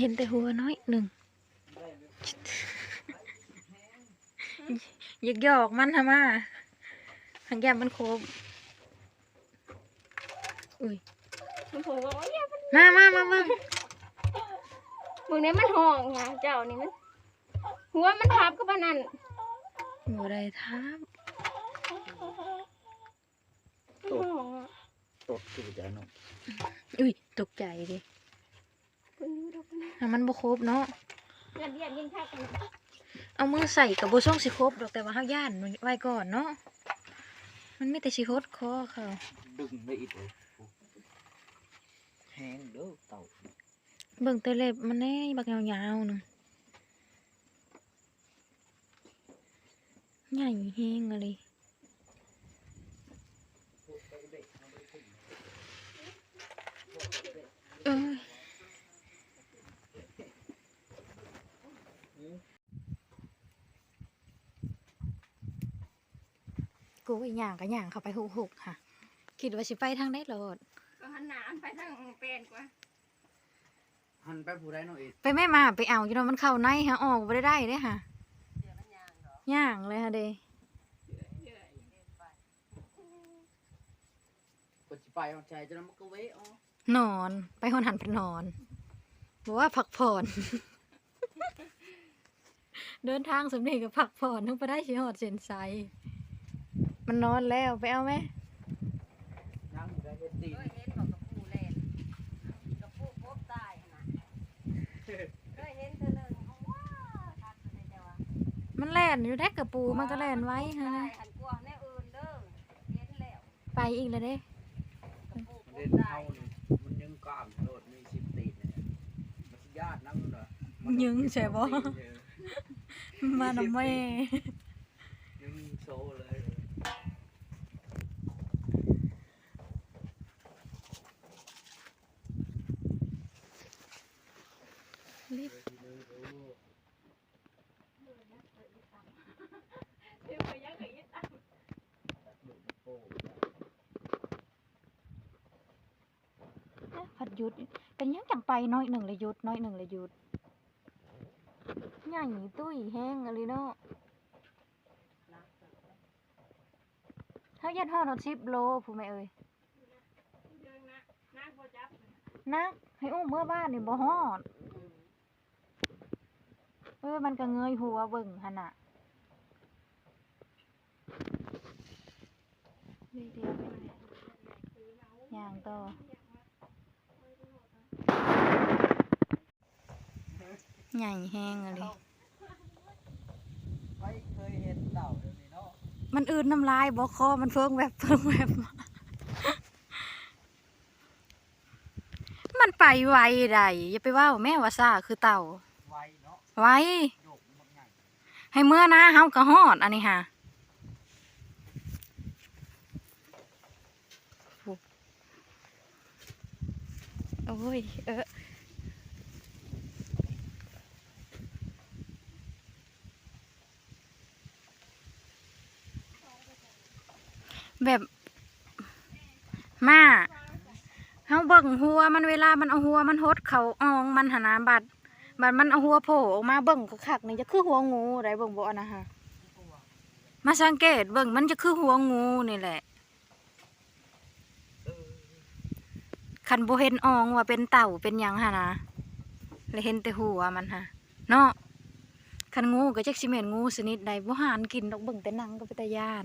เห็นแต่หัวน้อยหนึ่งอยากหยอกมันทำมาหังแก้มมันโคบอุ้ยมันผมว่าโอ้ยมามามามามึงเนี่ยมันห้องงาเจ้านี่มัน หัวมันทับกับปานนั่นบ่ได้ทับมันห้องอะตดคือจะนกอุ้ยตกใจดิเพิ่น อยู่ดอกนะถ้ามันบ่ครบเนาะยันเยียนยิงทักกันเอามือใส่กับบ่ช่องสิครบดอกแต่ว่าเฮาย่านมันไว้ก่อนเนาะมันมีแต่สิโคดคอเขาดึงไม่อีกเลยแห้งเด้อเต่าเบิ่งแต่เล็บมันแน่บักยาวๆนึงใหญ่แฮงอะไกูอีหย่างก็ย่างเข้าไปหุกๆค่ะ คิดว่าสิไปทางได้โลดก็หันหน้าไปทางเป็นกว่าหันไปผู้ใดน้องเอ็ดไปแม่มาไปเอาอยู่เนาะมันเข้าในฮะออกบ่ได้ได้เด้ค่ะย่างเลยค่ะเด้ก็จะไปเอาใจจะนำมันก็เวะอ๋อนอน ไปหอนหันไปนอนบอกว่าพักผ่อน เดินทางสำเร็จกับพักผ่อนทั้งไปได้ชิหอดเซนไซ มันนอนแล้วไปเอาไหมนั่งอยู่ได้เฮ็ดตีนเคยเห็นบอกกับผู้เล่นกับผู้พบตายนะเคยเห็นเธอหนึ่งเอาว้าทักเลยเจ้าว่ามันแล่นอยู่ได้กระปูมันก็แล่นไว้ฮะตายหันกลัวแน่อื่นเด้อเห็นแล้วไปอีกแล้วเด้กับผู้พเล่บนตาเฮายนี่มันยังกล้ามโลดมีสิบตีนเนี่ยมันสิญาตินั่งเด้อยึงใช่บ่มาดำแม่ ยังโซเลย รีบ เดี๋ยวไปยังไงอีกอะ ผัดห ยุดเป็นยังจังไปน้อยหนึ่งเลยหยุดน้อยหนึ่งเลยหยุดใหญ่ตุ้ยแห้งอะไรเนาะเขายัดห่อรถชิปโลผู้แม่เอ้ยนักให้อุ้มเมื่อบ้านนี่บ่ฮอดเออมันก็เงยหัวเบิ่งหั่นน่ะเดี๋ยวเดี๋ยวไปเลยย่างต่อ ใหญ่แห้งอะไรไม่เคยเห็นเต่าเดี๋ยวนี้เนาะมันอืดน้ำลายบ่คอมันเฟิงแบบเฟิงแบบมามันไปไวได้อย่าไปว่าแม่ว่าซ่าคือเต่าไวเนาะไว้โยกมันใหญ่ให้เมื่อนะเฮาก็ฮอดอันนี้ค่ะโอ้ยเออ แบบมาเฮาเบิ่งหัวมันเวลามันเอาหัวมันหดเขาอองมันหนนาบัดบัดมันเอาหัวโผล่ออกมาเบิ่งคักๆนี่จะคือหัวงูได้เบิ่งบ่อนะฮะมาสังเกตเบิ่งมันจะคือหัวงูนี่แหละคันโบเห็นอองว่าเป็นเต่าเป็นยังหะนะเลยเห็นแต่หัวมันฮะเนาะคันงูก็จักสิแมนงูชนิดใดบ่หานกินดอกเบิ่งแต่นังก็เป็นตาย่าน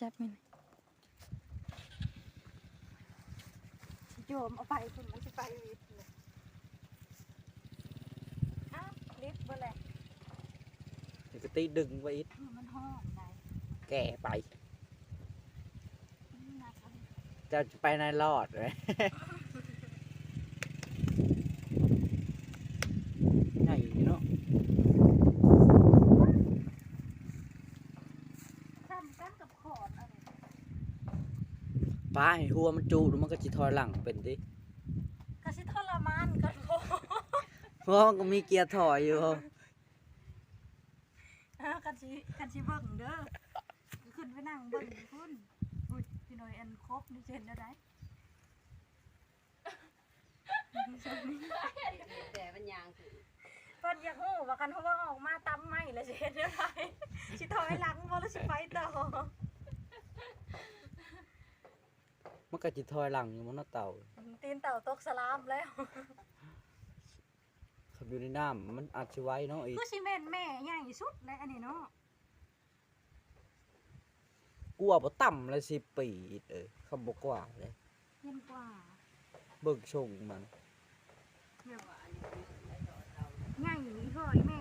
จับมันสิโยมเอาไปคุณมันสิไปลิฟต์เลยอ้าวลิฟต์เบ่แหละเดี๋ยวก็ตีดึงไว้อีกมันห้องได้แก่ไปนักเอาดิจะไปในรอดเลย ใหญ่อยู่เนาะ ซ้ำกันกับขอดอะไร ปลาให้หัวมันจูดมันก็จิถอยหลังเป็นดิก็สิทรมานกันโคเพราะมันก็มีเกียร์ถอยอยู่กันสิกันสิเบิ่งเด้อขึ้นไปนั่งเบิ่งพุ่นอุ้ยพี่น้อยอันครบนี่เช่นได้แต่มันยางถือเพิ่นอยากฮู้ว่ากันเพราะว่าออกมาตำไม่แล้วสิเฮ็ดได้ไรสิถอยหลังบ่แล้วสิไปต่อ มันก็จิถอยหลังอยู่มันเนาะเต่าตีนเต่าตกสลามแล้วขับอยู่ในน้ำมันอาจจะไว้เนาะอีกคือสิแม่นแม่ใหญ่สุดเลยอันนี้เนาะกลัวบ่ต่ำเลยสิปีดเออคำบอกกว่าเลยเย็นกว่าเบิกชงมันใหญ่เฮ้ยแม่